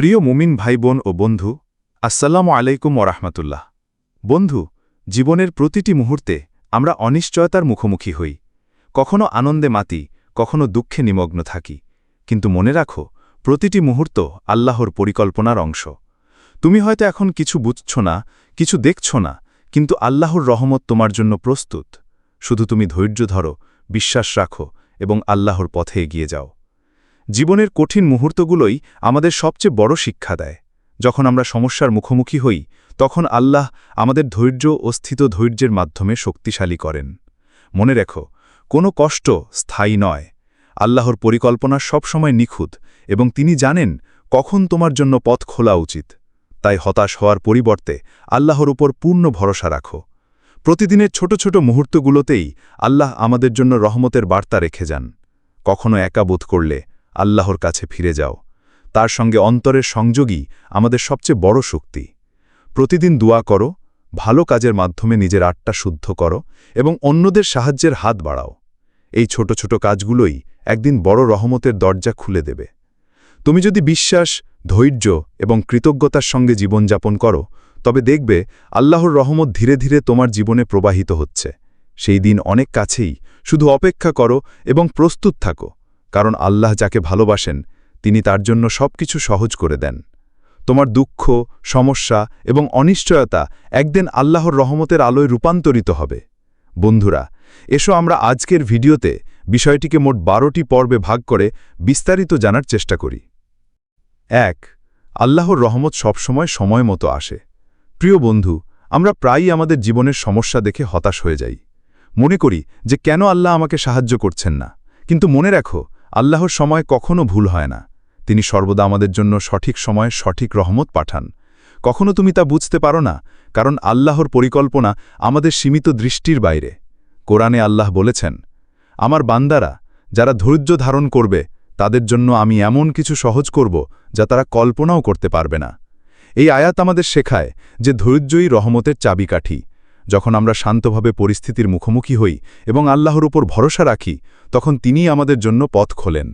প্রিয় মুমিন ভাই বোন ও বন্ধু, আসসালামু আলাইকুম ওরহমতুল্লাহ বন্ধু, জীবনের প্রতিটি মুহূর্তে আমরা অনিশ্চয়তার মুখোমুখি হই। কখনো আনন্দে মাতি, কখনো দুঃখে নিমগ্ন থাকি। কিন্তু মনে রাখো, প্রতিটি মুহূর্ত আল্লাহর পরিকল্পনার অংশ। তুমি হয়তো এখন কিছু বুঝছ না, কিছু দেখছ না, কিন্তু আল্লাহর রহমত তোমার জন্য প্রস্তুত। শুধু তুমি ধৈর্য ধরো, বিশ্বাস রাখো এবং আল্লাহর পথে এগিয়ে যাও। জীবনের কঠিন মুহূর্তগুলোই আমাদের সবচেয়ে বড় শিক্ষা দেয়। যখন আমরা সমস্যার মুখোমুখি হই, তখন আল্লাহ আমাদের ধৈর্য ও স্থিত ধৈর্যের মাধ্যমে শক্তিশালী করেন। মনে রেখো, কোনো কষ্ট স্থায়ী নয়। আল্লাহর পরিকল্পনা সবসময় নিখুঁত এবং তিনি জানেন কখন তোমার জন্য পথ খোলা উচিত। তাই হতাশ হওয়ার পরিবর্তে আল্লাহর উপর পূর্ণ ভরসা রাখো। প্রতিদিনের ছোট ছোট মুহূর্তগুলোতেই আল্লাহ আমাদের জন্য রহমতের বার্তা রেখে যান। কখনো একা বোধ করলে আল্লাহর কাছে ফিরে যাও। তার সঙ্গে অন্তরের সংযোগই আমাদের সবচেয়ে বড় শক্তি। প্রতিদিন দোয়া করো, ভালো কাজের মাধ্যমে নিজের আটটা শুদ্ধ করো এবং অন্যদের সাহায্যের হাত বাড়াও। এই ছোট ছোট কাজগুলোই একদিন বড় রহমতের দরজা খুলে দেবে। তুমি যদি বিশ্বাস, ধৈর্য এবং কৃতজ্ঞতার সঙ্গে জীবনযাপন করো, তবে দেখবে আল্লাহর রহমত ধীরে ধীরে তোমার জীবনে প্রবাহিত হচ্ছে। সেই দিন অনেক কাছেই শুধু অপেক্ষা করো এবং প্রস্তুত থাকো। কারণ আল্লাহ যাকে ভালোবাসেন, তিনি তার জন্য সবকিছু সহজ করে দেন। তোমার দুঃখ, সমস্যা এবং অনিশ্চয়তা একদিন আল্লাহর রহমতের আলোয় রূপান্তরিত হবে। বন্ধুরা, এসো আমরা আজকের ভিডিওতে বিষয়টিকে মোট বারোটি পর্বে ভাগ করে বিস্তারিত জানার চেষ্টা করি। এক, আল্লাহর রহমত সবসময় সময় মতো আসে। প্রিয় বন্ধু, আমরা প্রায়ই আমাদের জীবনের সমস্যা দেখে হতাশ হয়ে যাই। মনে করি যে কেন আল্লাহ আমাকে সাহায্য করছেন না। কিন্তু মনে রাখো আল্লাহর সময় কখনো ভুল হয় না। তিনি সর্বদা আমাদের জন্য সঠিক সময়ে সঠিক রহমত পাঠান। কখনো তুমি তা বুঝতে পারো না, কারণ আল্লাহর পরিকল্পনা আমাদের সীমিত দৃষ্টির বাইরে। কোরআনে আল্লাহ বলেছেন, আমার বান্দারা, যারা ধৈর্য ধারণ করবে, তাদের জন্য আমি এমন কিছু সহজ করব যা তারা কল্পনাও করতে পারবে না। এই আয়াত আমাদের শেখায় যে ধৈর্যই রহমতের চাবিকাঠি। যখন আমরা শান্তভাবে পরিস্থিতির মুখোমুখি হই এবং আল্লাহর উপর ভরসা রাখি, তখন তিনিই আমাদের জন্য পথ খোলেন।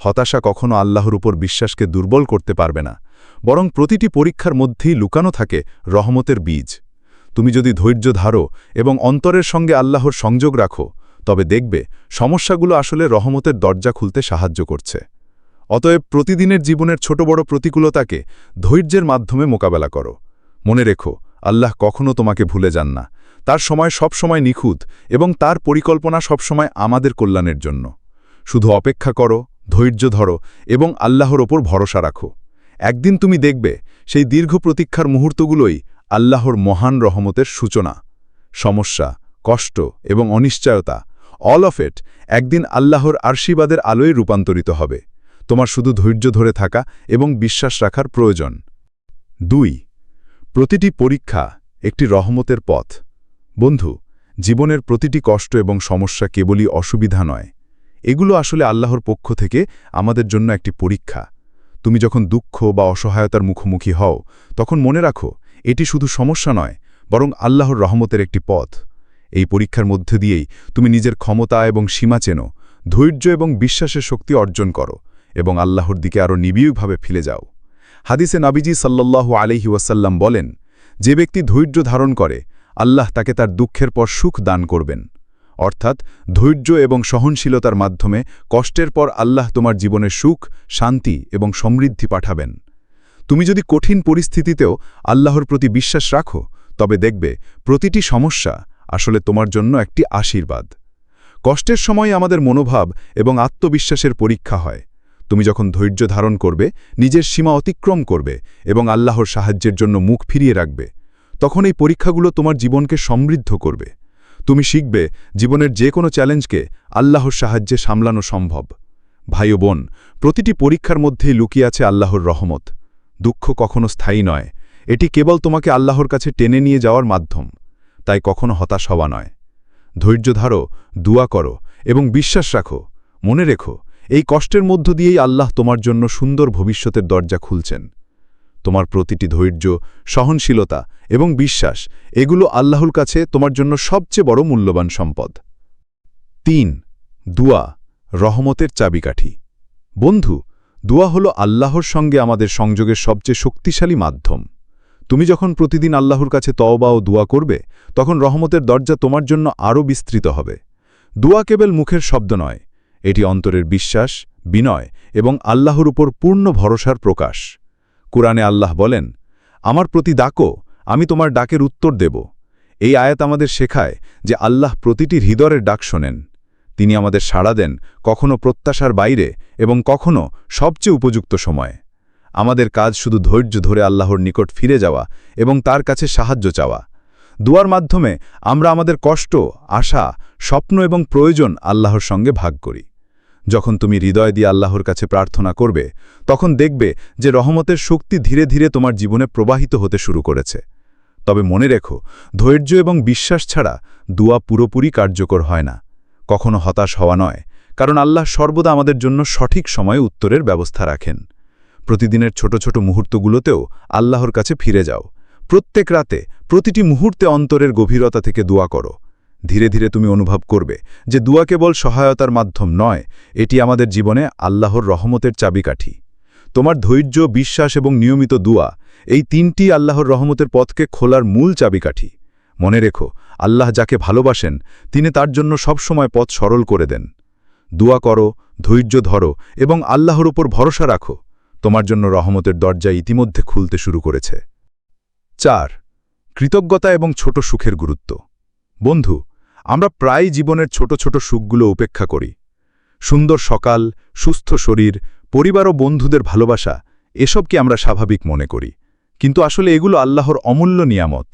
হতাশা কখনো আল্লাহর উপর বিশ্বাসকে দুর্বল করতে পারবে না, বরং প্রতিটি পরীক্ষার মধ্যেই লুকানো থাকে রহমতের বীজ। তুমি যদি ধৈর্য ধারো এবং অন্তরের সঙ্গে আল্লাহর সংযোগ রাখো, তবে দেখবে সমস্যাগুলো আসলে রহমতের দরজা খুলতে সাহায্য করছে। অতএব প্রতিদিনের জীবনের ছোট বড় প্রতিকূলতাকে ধৈর্যের মাধ্যমে মোকাবেলা করো। মনে রেখো আল্লাহ কখনো তোমাকে ভুলে যান না। তার সময় সবসময় নিখুঁত এবং তার পরিকল্পনা সবসময় আমাদের কল্যাণের জন্য। শুধু অপেক্ষা করো, ধৈর্য ধরো এবং আল্লাহর ওপর ভরসা রাখো। একদিন তুমি দেখবে সেই দীর্ঘ প্রতীক্ষার মুহূর্তগুলোই আল্লাহর মহান রহমতের সূচনা। সমস্যা, কষ্ট এবং অনিশ্চয়তা অল অফ এট একদিন আল্লাহর আশীর্বাদের আলোয় রূপান্তরিত হবে। তোমার শুধু ধৈর্য ধরে থাকা এবং বিশ্বাস রাখার প্রয়োজন। দুই প্রতিটি পরীক্ষা একটি রহমতের পথ। বন্ধু, জীবনের প্রতিটি কষ্ট এবং সমস্যা কেবলই অসুবিধা নয়। এগুলো আসলে আল্লাহর পক্ষ থেকে আমাদের জন্য একটি পরীক্ষা। তুমি যখন দুঃখ বা অসহায়তার মুখোমুখি হও, তখন মনে রাখো, এটি শুধু সমস্যা নয়, বরং আল্লাহর রহমতের একটি পথ। এই পরীক্ষার মধ্যে দিয়েই তুমি নিজের ক্ষমতা এবং সীমা চেনো, ধৈর্য এবং বিশ্বাসের শক্তি অর্জন করো এবং আল্লাহর দিকে আরও নিবিড়ভাবে ফিরে যাও। হাদিসে নাবিজি সাল্লাল্লাহু আলহি ওয়াসাল্লাম বলেন, যে ব্যক্তি ধৈর্য ধারণ করে, আল্লাহ তাকে তার দুঃখের পর সুখ দান করবেন। অর্থাৎ ধৈর্য এবং সহনশীলতার মাধ্যমে কষ্টের পর আল্লাহ তোমার জীবনে সুখ, শান্তি এবং সমৃদ্ধি পাঠাবেন। তুমি যদি কঠিন পরিস্থিতিতেও আল্লাহর প্রতি বিশ্বাস রাখো, তবে দেখবে প্রতিটি সমস্যা আসলে তোমার জন্য একটি আশীর্বাদ। কষ্টের সময় আমাদের মনোভাব এবং আত্মবিশ্বাসের পরীক্ষা হয়। তুমি যখন ধৈর্য ধারণ করবে, নিজের সীমা অতিক্রম করবে এবং আল্লাহর সাহায্যের জন্য মুখ ফিরিয়ে রাখবে, তখন এই পরীক্ষাগুলো তোমার জীবনকে সমৃদ্ধ করবে। তুমি শিখবে জীবনের যে কোনো চ্যালেঞ্জকে আল্লাহর সাহায্যে সামলানো সম্ভব। ভাই ও বোন, প্রতিটি পরীক্ষার মধ্যেই লুকিয়ে আছে আল্লাহর রহমত। দুঃখ কখনো স্থায়ী নয়। এটি কেবল তোমাকে আল্লাহর কাছে টেনে নিয়ে যাওয়ার মাধ্যম। তাই কখনো হতাশ হওয়া নয়। ধৈর্য ধারো, দুয়া করো এবং বিশ্বাস রাখো, মনে রেখো এই কষ্টের মধ্য দিয়েই আল্লাহ তোমার জন্য সুন্দর ভবিষ্যতের দরজা খুলছেন। তোমার প্রতিটি ধৈর্য, সহনশীলতা এবং বিশ্বাস, এগুলো আল্লাহর কাছে তোমার জন্য সবচেয়ে বড় মূল্যবান সম্পদ। তিন, দুয়া, রহমতের চাবিকাঠি। বন্ধু, দুয়া হলো আল্লাহর সঙ্গে আমাদের সংযোগের সবচেয়ে শক্তিশালী মাধ্যম। তুমি যখন প্রতিদিন আল্লাহর কাছে তওবা ও দোয়া করবে, তখন রহমতের দরজা তোমার জন্য আরও বিস্তৃত হবে। দোয়া কেবল মুখের শব্দ নয় এটি অন্তরের বিশ্বাস, বিনয় এবং আল্লাহর উপর পূর্ণ ভরসার প্রকাশ। কুরআনে আল্লাহ বলেন, আমার প্রতি ডাকো, আমি তোমার ডাকের উত্তর দেব। এই আয়াত আমাদের শেখায় যে আল্লাহ প্রতিটি হৃদয়ের ডাক শোনেন। তিনি আমাদের সাড়া দেন কখনো প্রত্যাশার বাইরে এবং কখনো সবচেয়ে উপযুক্ত সময়ে। আমাদের কাজ শুধু ধৈর্য ধরে আল্লাহর নিকট ফিরে যাওয়া এবং তার কাছে সাহায্য চাওয়া। দুয়ার মাধ্যমে আমরা আমাদের কষ্ট, আশা, স্বপ্ন এবং প্রয়োজন আল্লাহর সঙ্গে ভাগ করি। যখন তুমি হৃদয় দিয়ে আল্লাহর কাছে প্রার্থনা করবে, তখন দেখবে যে রহমতের শক্তি ধীরে ধীরে তোমার জীবনে প্রবাহিত হতে শুরু করেছে। তবে মনে রেখো, ধৈর্য এবং বিশ্বাস ছাড়া দুয়া পুরোপুরি কার্যকর হয় না। কখনো হতাশ হওয়া নয়, কারণ আল্লাহ সর্বদা আমাদের জন্য সঠিক সময়ে উত্তরের ব্যবস্থা রাখেন। প্রতিদিনের ছোট ছোট মুহূর্তগুলোতেও আল্লাহর কাছে ফিরে যাও। প্রত্যেক রাতে প্রতিটি মুহূর্তে অন্তরের গভীরতা থেকে দোয়া করো। ধীরে ধীরে তুমি অনুভব করবে যে দুয়া কেবল সহায়তার মাধ্যম নয়, এটি আমাদের জীবনে আল্লাহর রহমতের চাবিকাঠি। তোমার ধৈর্য, বিশ্বাস এবং নিয়মিত দুয়া, এই তিনটি আল্লাহর রহমতের পথকে খোলার মূল চাবিকাঠি। মনে রেখো, আল্লাহ যাকে ভালোবাসেন, তিনি তার জন্য সবসময় পথ সরল করে দেন। দুয়া করো, ধৈর্য ধরো এবং আল্লাহর উপর ভরসা রাখো। তোমার জন্য রহমতের দরজা ইতিমধ্যে খুলতে শুরু করেছে। চার, কৃতজ্ঞতা এবং ছোট সুখের গুরুত্ব। বন্ধু আমরা প্রায় জীবনের ছোট ছোট সুখগুলো উপেক্ষা করি। সুন্দর সকাল, সুস্থ শরীর, পরিবার ও বন্ধুদের ভালোবাসা এসবকে আমরা স্বাভাবিক মনে করি। কিন্তু আসলে এগুলো আল্লাহর অমূল্য নিয়ামত।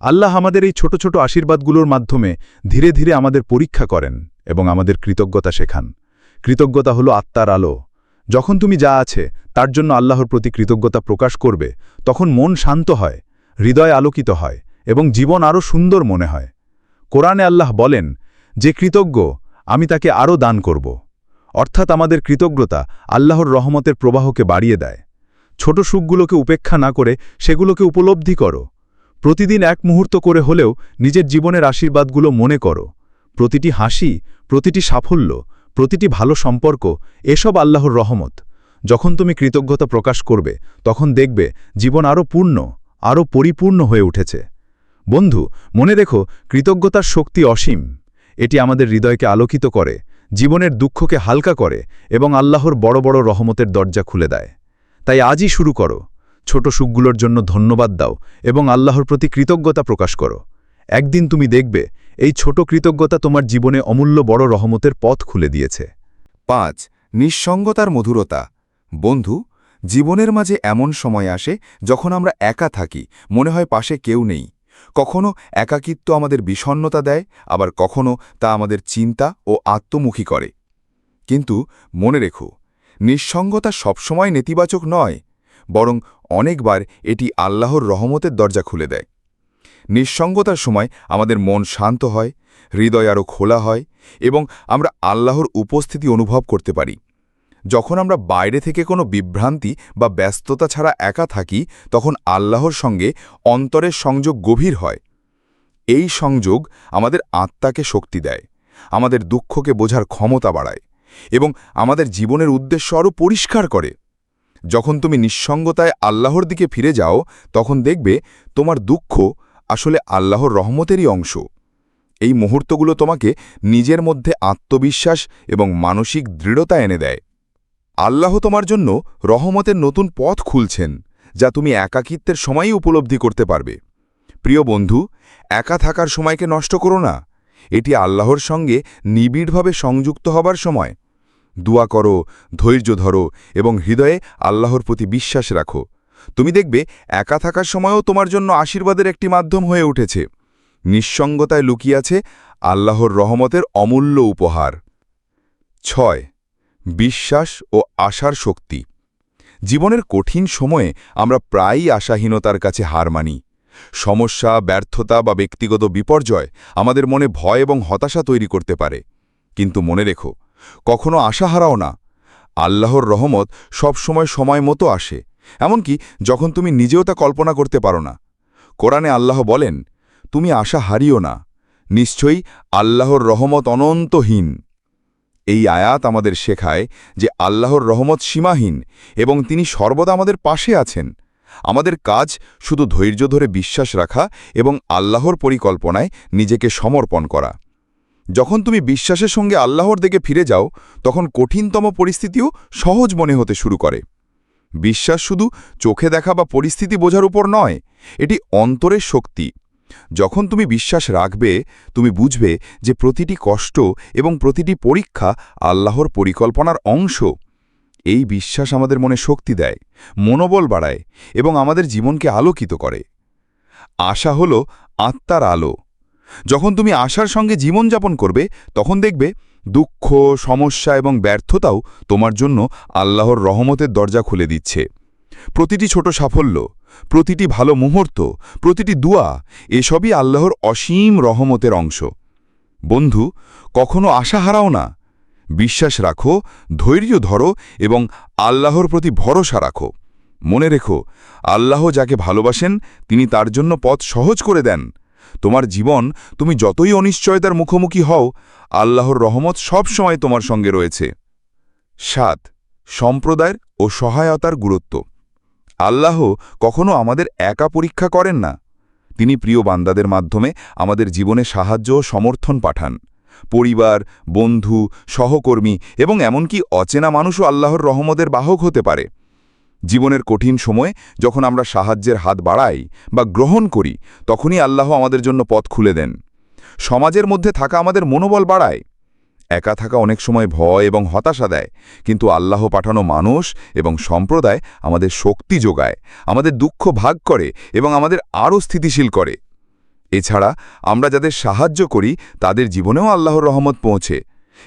আল্লাহ আমাদের এই ছোট ছোট আশীর্বাদগুলোর মাধ্যমে ধীরে ধীরে আমাদের পরীক্ষা করেন এবং আমাদের কৃতজ্ঞতা শেখান। কৃতজ্ঞতা হলো আত্মার আলো। যখন তুমি যা আছে, তার জন্য আল্লাহর প্রতি কৃতজ্ঞতা প্রকাশ করবে, তখন মন শান্ত হয়, হৃদয় আলোকিত হয় এবং জীবন আরও সুন্দর মনে হয়। কোরআনে আল্লাহ বলেন যে কৃতজ্ঞ, আমি তাকে আরও দান করব। অর্থাৎ আমাদের কৃতজ্ঞতা আল্লাহর রহমতের প্রবাহকে বাড়িয়ে দেয়। ছোট সুখগুলোকে উপেক্ষা না করে সেগুলোকে উপলব্ধি করো। প্রতিদিন এক মুহূর্ত করে হলেও নিজের জীবনের আশীর্বাদগুলো মনে করো। প্রতিটি হাসি, প্রতিটি সাফল্য, প্রতিটি ভালো সম্পর্ক, এসব আল্লাহর রহমত। যখন তুমি কৃতজ্ঞতা প্রকাশ করবে, তখন দেখবে জীবন আরও পূর্ণ, আরও পরিপূর্ণ হয়ে উঠেছে। বন্ধু, মনে রেখো, কৃতজ্ঞতার শক্তি অসীম। এটি আমাদের হৃদয়কে আলোকিত করে, জীবনের দুঃখকে হালকা করে এবং আল্লাহর বড় বড় রহমতের দরজা খুলে দেয়। তাই আজই শুরু করো। ছোট সুখগুলোর জন্য ধন্যবাদ দাও এবং আল্লাহর প্রতি কৃতজ্ঞতা প্রকাশ করো। একদিন তুমি দেখবে, এই ছোট কৃতজ্ঞতা তোমার জীবনে অমূল্য বড় রহমতের পথ খুলে দিয়েছে। পাঁচ, নিঃসঙ্গতার মধুরতা। বন্ধু, জীবনের মাঝে এমন সময় আসে যখন আমরা একা থাকি, মনে হয় পাশে কেউ নেই। কখনো একাকিত্ব আমাদের বিষণ্নতা দেয়, আবার কখনো তা আমাদের চিন্তা ও আত্মমুখী করে। কিন্তু মনে রেখো, নিঃসঙ্গতা সবসময় নেতিবাচক নয়, বরং অনেকবার এটি আল্লাহর রহমতের দরজা খুলে দেয়। নিঃসঙ্গতার সময় আমাদের মন শান্ত হয়, হৃদয় আরও খোলা হয় এবং আমরা আল্লাহর উপস্থিতি অনুভব করতে পারি। যখন আমরা বাইরে থেকে কোনো বিভ্রান্তি বা ব্যস্ততা ছাড়া একা থাকি, তখন আল্লাহর সঙ্গে অন্তরের সংযোগ গভীর হয়। এই সংযোগ আমাদের আত্মাকে শক্তি দেয়, আমাদের দুঃখকে বোঝার ক্ষমতা বাড়ায় এবং আমাদের জীবনের উদ্দেশ্য আরও পরিষ্কার করে। যখন তুমি নিঃসঙ্গতায় আল্লাহর দিকে ফিরে যাও, তখন দেখবে তোমার দুঃখ আসলে আল্লাহর রহমতেরই অংশ। এই মুহূর্তগুলো তোমাকে নিজের মধ্যে আত্মবিশ্বাস এবং মানসিক দৃঢ়তা এনে দেয়। আল্লাহ তোমার জন্য রহমতের নতুন পথ খুলছেন, যা তুমি একাকিত্বের সময়ই উপলব্ধি করতে পারবে। প্রিয় বন্ধু, একা থাকার সময়কে নষ্ট করো না। এটি আল্লাহর সঙ্গে নিবিড়ভাবে সংযুক্ত হবার সময়। দোয়া করো, ধৈর্য ধরো এবং হৃদয়ে আল্লাহর প্রতি বিশ্বাস রাখো। তুমি দেখবে, একা থাকার সময়ও তোমার জন্য আশীর্বাদের একটি মাধ্যম হয়ে উঠেছে। নিঃসঙ্গতায় লুকিয়াছে আল্লাহর রহমতের অমূল্য উপহার। ছয় বিশ্বাস ও আশার শক্তি। জীবনের কঠিন সময়ে আমরা প্রায়ই আশাহীনতার কাছে হার মানি। সমস্যা, ব্যর্থতা বা ব্যক্তিগত বিপর্যয় আমাদের মনে ভয় এবং হতাশা তৈরি করতে পারে। কিন্তু মনে রেখো, কখনো আশা হারাও না। আল্লাহর রহমত সব সময় সময় মতো আসে। এমনকি যখন তুমি নিজেও তা কল্পনা করতে পারো না। কোরআনে আল্লাহ বলেন, তুমি আশা হারিও না। নিশ্চয়ই আল্লাহর রহমত অনন্তহীন। এই আয়াত আমাদের শেখায় যে আল্লাহর রহমত সীমাহীন এবং তিনি সর্বদা আমাদের পাশে আছেন। আমাদের কাজ শুধু ধৈর্য ধরে বিশ্বাস রাখা এবং আল্লাহর পরিকল্পনায় নিজেকে সমর্পণ করা। যখন তুমি বিশ্বাসের সঙ্গে আল্লাহর দিকে ফিরে যাও, তখন কঠিনতম পরিস্থিতিও সহজ মনে হতে শুরু করে। বিশ্বাস শুধু চোখে দেখা বা পরিস্থিতি বোঝার উপর নয়, এটি অন্তরের শক্তি। যখন তুমি বিশ্বাস রাখবে, তুমি বুঝবে যে প্রতিটি কষ্ট এবং প্রতিটি পরীক্ষা আল্লাহর পরিকল্পনার অংশ। এই বিশ্বাস আমাদের মনে শক্তি দেয়, মনোবল বাড়ায় এবং আমাদের জীবনকে আলোকিত করে। আশা হল আত্মার আলো। যখন তুমি আশার সঙ্গে জীবনযাপন করবে, তখন দেখবে দুঃখ, সমস্যা এবং ব্যর্থতাও তোমার জন্য আল্লাহর রহমতের দরজা খুলে দিচ্ছে। প্রতিটি ছোট সাফল্য প্রতিটি ভালো মুহূর্ত, প্রতিটি দুয়া, এসবই আল্লাহর অসীম রহমতের অংশ। বন্ধু, কখনো আশা হারাও না। বিশ্বাস রাখো, ধৈর্য ধরো এবং আল্লাহর প্রতি ভরসা রাখো। মনে রেখো, আল্লাহ যাকে ভালোবাসেন, তিনি তার জন্য পথ সহজ করে দেন। তোমার জীবন, তুমি যতই অনিশ্চয়তার মুখোমুখি হও, আল্লাহর রহমত সব সময় তোমার সঙ্গে রয়েছে। সাত, সম্প্রদায়ের ও সহায়তার গুরুত্ব। আল্লাহ কখনো আমাদের একা পরীক্ষা করেন না। তিনি প্রিয় বান্দাদের মাধ্যমে আমাদের জীবনে সাহায্য ও সমর্থন পাঠান। পরিবার, বন্ধু, সহকর্মী এবং এমনকি অচেনা মানুষও আল্লাহর রহমতের বাহক হতে পারে। জীবনের কঠিন সময়ে যখন আমরা সাহায্যের হাত বাড়াই বা গ্রহণ করি, তখনই আল্লাহ আমাদের জন্য পথ খুলে দেন। সমাজের মধ্যে থাকা আমাদের মনোবল বাড়ায়। একা থাকা অনেক সময় ভয় এবং হতাশা দেয়। কিন্তু আল্লাহ পাঠানো মানুষ এবং সম্প্রদায় আমাদের শক্তি যোগায়, আমাদের দুঃখ ভাগ করে এবং আমাদের আরও স্থিতিশীল করে। এছাড়া আমরা যাদের সাহায্য করি, তাদের জীবনেও আল্লাহর রহমত পৌঁছে।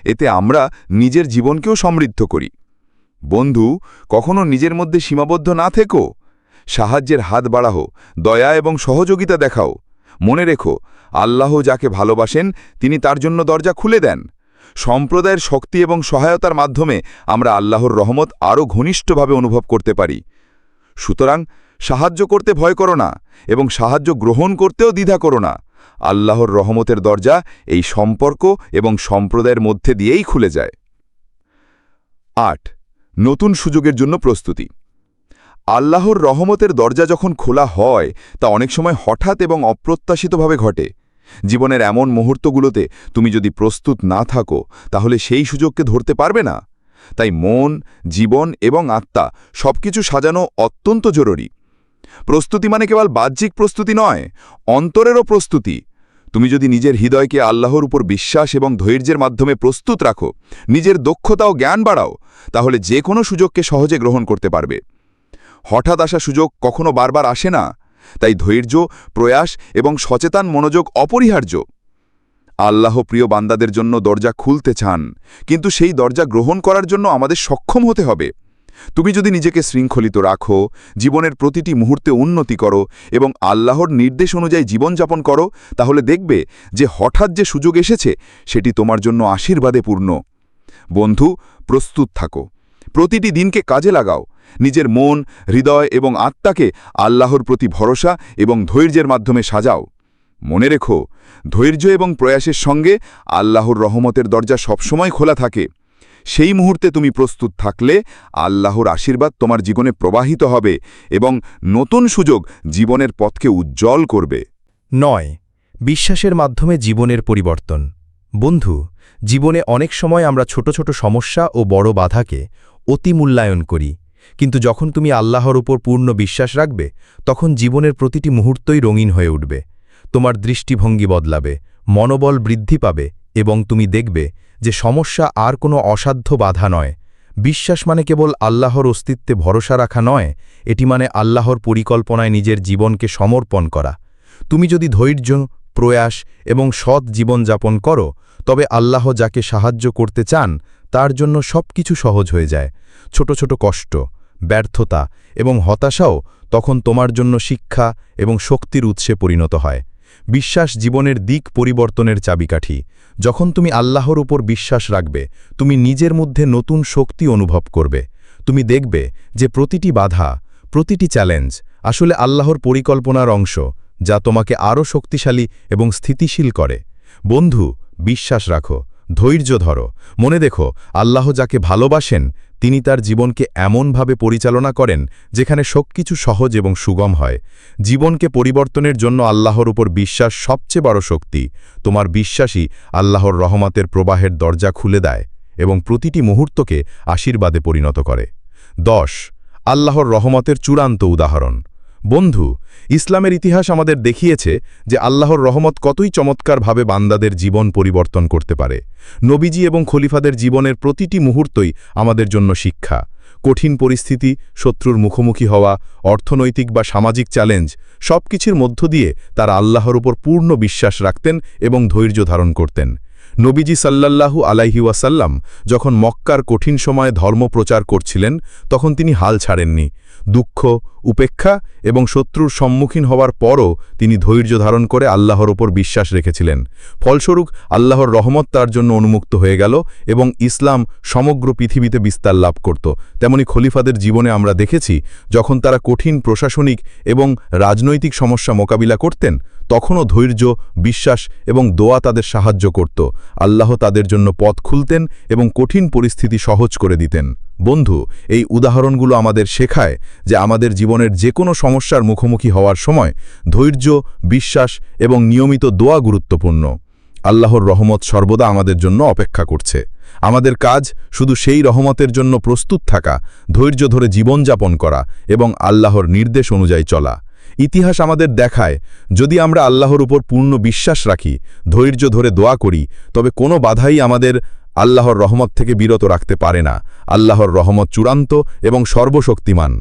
এতে আমরা নিজের জীবনকেও সমৃদ্ধ করি। বন্ধু, কখনো নিজের মধ্যে সীমাবদ্ধ না থেকো। সাহায্যের হাত বাড়াও, দয়া এবং সহযোগিতা দেখাও। মনে রেখো, আল্লাহ যাকে ভালোবাসেন, তিনি তার জন্য দরজা খুলে দেন। সম্প্রদায়ের শক্তি এবং সহায়তার মাধ্যমে আমরা আল্লাহর রহমত আরও ঘনিষ্ঠভাবে অনুভব করতে পারি। সুতরাং সাহায্য করতে ভয় করো না এবং সাহায্য গ্রহণ করতেও দ্বিধা করো না। আল্লাহর রহমতের দরজা এই সম্পর্ক এবং সম্প্রদায়ের মধ্যে দিয়েই খুলে যায়। আট, নতুন সুযোগের জন্য প্রস্তুতি। আল্লাহর রহমতের দরজা যখন খোলা হয়, তা অনেক সময় হঠাৎ এবং অপ্রত্যাশিতভাবে ঘটে। জীবনের এমন মুহূর্তগুলোতে তুমি যদি প্রস্তুত না থাকো, তাহলে সেই সুযোগকে ধরতে পারবে না। তাই মন, জীবন এবং আত্মা সবকিছু সাজানো অত্যন্ত জরুরি। প্রস্তুতি মানে কেবল বাহ্যিক প্রস্তুতি নয়, অন্তরেরও প্রস্তুতি। তুমি যদি নিজের হৃদয়কে আল্লাহর উপর বিশ্বাস এবং ধৈর্যের মাধ্যমে প্রস্তুত রাখো, নিজের দক্ষতা ও জ্ঞান বাড়াও, তাহলে যে কোনো সুযোগকে সহজে গ্রহণ করতে পারবে। হঠাৎ আসা সুযোগ কখনো বারবার আসে না তাই ধৈর্য, প্রয়াস এবং সচেতন মনোযোগ অপরিহার্য। আল্লাহ প্রিয় বান্দাদের জন্য দরজা খুলতে চান, কিন্তু সেই দরজা গ্রহণ করার জন্য আমাদের সক্ষম হতে হবে। তুমি যদি নিজেকে শৃঙ্খলিত রাখো, জীবনের প্রতিটি মুহূর্তে উন্নতি করো এবং আল্লাহর নির্দেশ অনুযায়ী জীবনযাপন করো, তাহলে দেখবে যে হঠাৎ যে সুযোগ এসেছে, সেটি তোমার জন্য আশীর্বাদে পূর্ণ। বন্ধু, প্রস্তুত থাকো। প্রতিটি দিনকে কাজে লাগাও। নিজের মন, হৃদয় এবং আত্মাকে আল্লাহর প্রতি ভরসা এবং ধৈর্যের মাধ্যমে সাজাও। মনে রেখো, ধৈর্য এবং প্রয়াসের সঙ্গে আল্লাহর রহমতের দরজা সবসময় খোলা থাকে। সেই মুহূর্তে তুমি প্রস্তুত থাকলে আল্লাহর আশীর্বাদ তোমার জীবনে প্রবাহিত হবে এবং নতুন সুযোগ জীবনের পথকে উজ্জ্বল করবে। নয়, বিশ্বাসের মাধ্যমে জীবনের পরিবর্তন। বন্ধু, জীবনে অনেক সময় আমরা ছোট ছোট সমস্যা ও বড় বাধাকে অতি মূল্যায়ন করি। কিন্তু যখন তুমি আল্লাহর উপর পূর্ণ বিশ্বাস রাখবে, তখন জীবনের প্রতিটি মুহূর্তই রঙিন হয়ে উঠবে। তোমার দৃষ্টিভঙ্গি বদলাবে, মনোবল বৃদ্ধি পাবে এবং তুমি দেখবে যে সমস্যা আর কোনো অসাধ্য বাধা নয়। বিশ্বাস মানে কেবল আল্লাহর অস্তিত্বে ভরসা রাখা নয়, এটি মানে আল্লাহর পরিকল্পনায় নিজের জীবনকে সমর্পণ করা। তুমি যদি ধৈর্য, প্রয়াস এবং সৎ জীবনযাপন করো, তবে আল্লাহ যাকে সাহায্য করতে চান, তার জন্য সব কিছু সহজ হয়ে যায়। ছোট ছোট কষ্ট ব্যর্থতা এবং হতাশাও তখন তোমার জন্য শিক্ষা এবং শক্তির উৎসে পরিণত হয়। বিশ্বাস জীবনের দিক পরিবর্তনের চাবিকাঠি। যখন তুমি আল্লাহর উপর বিশ্বাস রাখবে, তুমি নিজের মধ্যে নতুন শক্তি অনুভব করবে। তুমি দেখবে যে প্রতিটি বাধা, প্রতিটি চ্যালেঞ্জ আসলে আল্লাহর পরিকল্পনার অংশ, যা তোমাকে আরও শক্তিশালী এবং স্থিতিশীল করে। বন্ধু, বিশ্বাস রাখো, ধৈর্য ধরো। মনে দেখো, আল্লাহ যাকে ভালোবাসেন তিনি তার জীবনকে এমনভাবে পরিচালনা করেন যেখানে সবকিছু সহজ এবং সুগম হয়। জীবনকে পরিবর্তনের জন্য আল্লাহর উপর বিশ্বাস সবচেয়ে বড় শক্তি। তোমার বিশ্বাসই আল্লাহর রহমাতের প্রবাহের দরজা খুলে দেয় এবং প্রতিটি মুহূর্তকে আশীর্বাদে পরিণত করে। দশ, আল্লাহর রহমতের চূড়ান্ত উদাহরণ। বন্ধু, ইসলামের ইতিহাস আমাদের দেখিয়েছে যে আল্লাহর রহমত কতই চমৎকারভাবে বান্দাদের জীবন পরিবর্তন করতে পারে। নবীজি এবং খলিফাদের জীবনের প্রতিটি মুহূর্তই আমাদের জন্য শিক্ষা। কঠিন পরিস্থিতি, শত্রুর মুখোমুখি হওয়া, অর্থনৈতিক বা সামাজিক চ্যালেঞ্জ, সবকিছুর মধ্য দিয়ে তারা আল্লাহর উপর পূর্ণ বিশ্বাস রাখতেন এবং ধৈর্য ধারণ করতেন। নবীজি সাল্লাল্লাহু আলাইহি ওয়াসাল্লাম যখন মক্কার কঠিন সময়ে ধর্ম প্রচার করছিলেন, তখন তিনি হাল ছাড়েননি। দুঃখ উপেক্ষা এবং শত্রুর সম্মুখীন হওয়ার পরও তিনি ধৈর্য ধারণ করে আল্লাহর ওপর বিশ্বাস রেখেছিলেন। ফলস্বরূপ আল্লাহর রহমত তার জন্য অনুমুক্ত হয়ে গেল এবং ইসলাম সমগ্র পৃথিবীতে বিস্তার লাভ করত। তেমনি খলিফাদের জীবনে আমরা দেখেছি, যখন তারা কঠিন প্রশাসনিক এবং রাজনৈতিক সমস্যা মোকাবিলা করতেন, তখনও ধৈর্য, বিশ্বাস এবং দোয়া তাদের সাহায্য করত। আল্লাহ তাদের জন্য পথ খুলতেন এবং কঠিন পরিস্থিতি সহজ করে দিতেন। বন্ধু, এই উদাহরণগুলো আমাদের শেখায় যে আমাদের জীবনের যে কোনো সমস্যার মুখোমুখি হওয়ার সময় ধৈর্য, বিশ্বাস এবং নিয়মিত দোয়া গুরুত্বপূর্ণ। আল্লাহর রহমত সর্বদা আমাদের জন্য অপেক্ষা করছে। আমাদের কাজ শুধু সেই রহমতের জন্য প্রস্তুত থাকা, ধৈর্য ধরে জীবনযাপন করা এবং আল্লাহর নির্দেশ অনুযায়ী চলা। ইতিহাস আমাদের দেখায়, যদি আমরা আল্লাহর উপর পূর্ণ বিশ্বাস রাখি, ধৈর্য ধরে দোয়া করি, তবে কোনো বাধাই আমাদের আল্লাহর রহমত থেকে বিরত রাখতে পারে না। আল্লাহর রহমত চূড়ান্ত এবং সর্বশক্তিমান।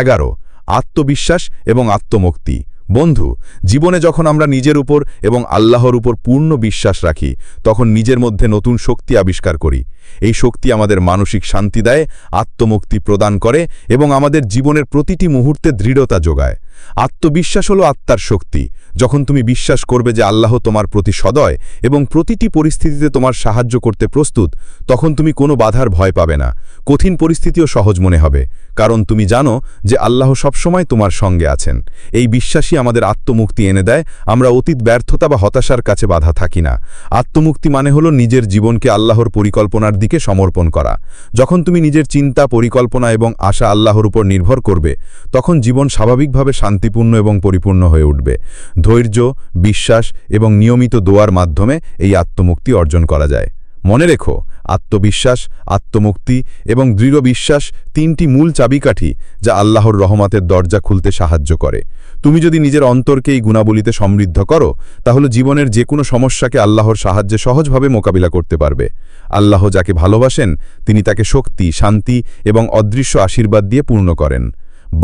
এগারো আত্মবিশ্বাস এবং আত্মমুক্তি। বন্ধু, জীবনে যখন আমরা নিজের উপর এবং আল্লাহর উপর পূর্ণ বিশ্বাস রাখি, তখন নিজের মধ্যে নতুন শক্তি আবিষ্কার করি। এই শক্তি আমাদের মানসিক শান্তি দেয়, আত্মমুক্তি প্রদান করে এবং আমাদের জীবনের প্রতিটি মুহূর্তে দৃঢ়তা যোগায়। আত্মবিশ্বাস হলো আত্মার শক্তি। যখন তুমি বিশ্বাস করবে যে আল্লাহ তোমার প্রতি সদয় এবং প্রতিটি পরিস্থিতিতে তোমার সাহায্য করতে প্রস্তুত, তখন তুমি কোনো বাধার ভয় পাবে না। কঠিন পরিস্থিতিও সহজ মনে হবে, কারণ তুমি জানো যে আল্লাহ সবসময় তোমার সঙ্গে আছেন। এই বিশ্বাসই আমাদের আত্মমুক্তি এনে দেয়, আমরা অতীত ব্যর্থতা বা হতাশার কাছে বাধা থাকি না। আত্মমুক্তি মানে হলো নিজের জীবনকে আল্লাহর পরিকল্পনার দিকে সমর্পণ করা। যখন তুমি নিজের চিন্তা, পরিকল্পনা এবং আশা আল্লাহর উপর নির্ভর করবে, তখন জীবন স্বাভাবিকভাবে শান্তিপূর্ণ এবং পরিপূর্ণ হয়ে উঠবে। ধৈর্য, বিশ্বাস এবং নিয়মিত দোয়ার মাধ্যমে এই আত্মমুক্তি অর্জন করা যায়। মনে রেখো, আত্মবিশ্বাস, আত্মমুক্তি এবং দৃঢ় বিশ্বাস তিনটি মূল চাবিকাঠি যা আল্লাহর রহমতের দরজা খুলতে সাহায্য করে। তুমি যদি নিজের অন্তরকে এই গুণাবলীতে সমৃদ্ধ করো, তাহলে জীবনের যে কোনো সমস্যাকে আল্লাহর সাহায্যে সহজভাবে মোকাবিলা করতে পারবে। আল্লাহ যাকে ভালোবাসেন, তিনি তাকে শক্তি, শান্তি এবং অদৃশ্য আশীর্বাদ দিয়ে পূর্ণ করেন।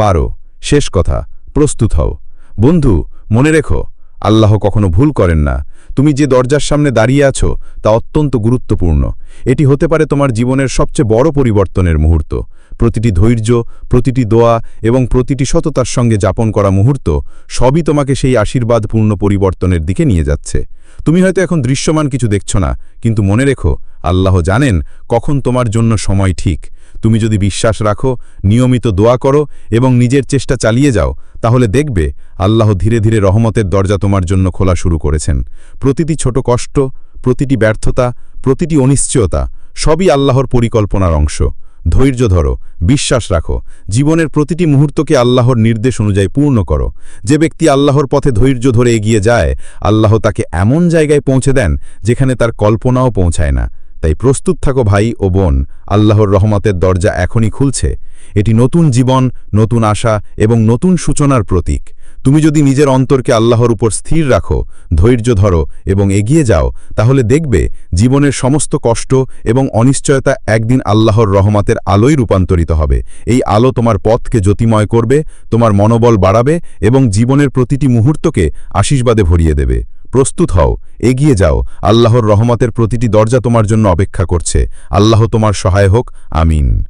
বারো, শেষ কথা। প্রস্তুত হও। বন্ধু, মনে রেখো, আল্লাহ কখনো ভুল করেন না। তুমি যে দরজার সামনে দাঁড়িয়ে আছো, তা অত্যন্ত গুরুত্বপূর্ণ। এটি হতে পারে তোমার জীবনের সবচেয়ে বড় পরিবর্তনের মুহূর্ত। প্রতিটি ধৈর্য, প্রতিটি দোয়া এবং প্রতিটি সততার সঙ্গে যাপন করা মুহূর্ত সবই তোমাকে সেই আশীর্বাদপূর্ণ পরিবর্তনের দিকে নিয়ে যাচ্ছে। তুমি হয়তো এখন দৃশ্যমান কিছু দেখছ না, কিন্তু মনে রেখো, আল্লাহ জানেন কখন তোমার জন্য সময় ঠিক। তুমি যদি বিশ্বাস রাখো, নিয়মিত দোয়া করো এবং নিজের চেষ্টা চালিয়ে যাও তাহলে দেখবে আল্লাহ ধীরে ধীরে রহমতের দরজা তোমার জন্য খোলা শুরু করেছেন। প্রতিটি ছোট কষ্ট, প্রতিটি ব্যর্থতা, প্রতিটি অনিশ্চয়তা সবই আল্লাহর পরিকল্পনার অংশ। ধৈর্য ধরো, বিশ্বাস রাখো, জীবনের প্রতিটি মুহূর্তকে আল্লাহর নির্দেশ অনুযায়ী পূর্ণ করো। যে ব্যক্তি আল্লাহর পথে ধৈর্য ধরে এগিয়ে যায়, আল্লাহ তাকে এমন জায়গায় পৌঁছে দেন যেখানে তার কল্পনাও পৌঁছায় না। তাই প্রস্তুত থাকো ভাই ও বোন, আল্লাহর রহমতের দরজা এখনই খুলছে। এটি নতুন জীবন, নতুন আশা এবং নতুন সূচনার প্রতীক। তুমি যদি নিজের অন্তরকে আল্লাহর উপর স্থির রাখো, ধৈর্য ধরো এবং এগিয়ে যাও, তাহলে দেখবে জীবনের সমস্ত কষ্ট এবং অনিশ্চয়তা একদিন আল্লাহর রহমতের আলোয় রূপান্তরিত হবে। এই আলো তোমার পথকে জ্যোতিময় করবে, তোমার মনোবল বাড়াবে এবং জীবনের প্রতিটি মুহূর্তকে আশীর্বাদে ভরিয়ে দেবে। প্রস্তুত হও, এগিয়ে যাও, আল্লাহর রহমতের প্রতিটি দরজা তোমার জন্য অপেক্ষা করছে। আল্লাহ তোমার সহায় হোক, আমিন।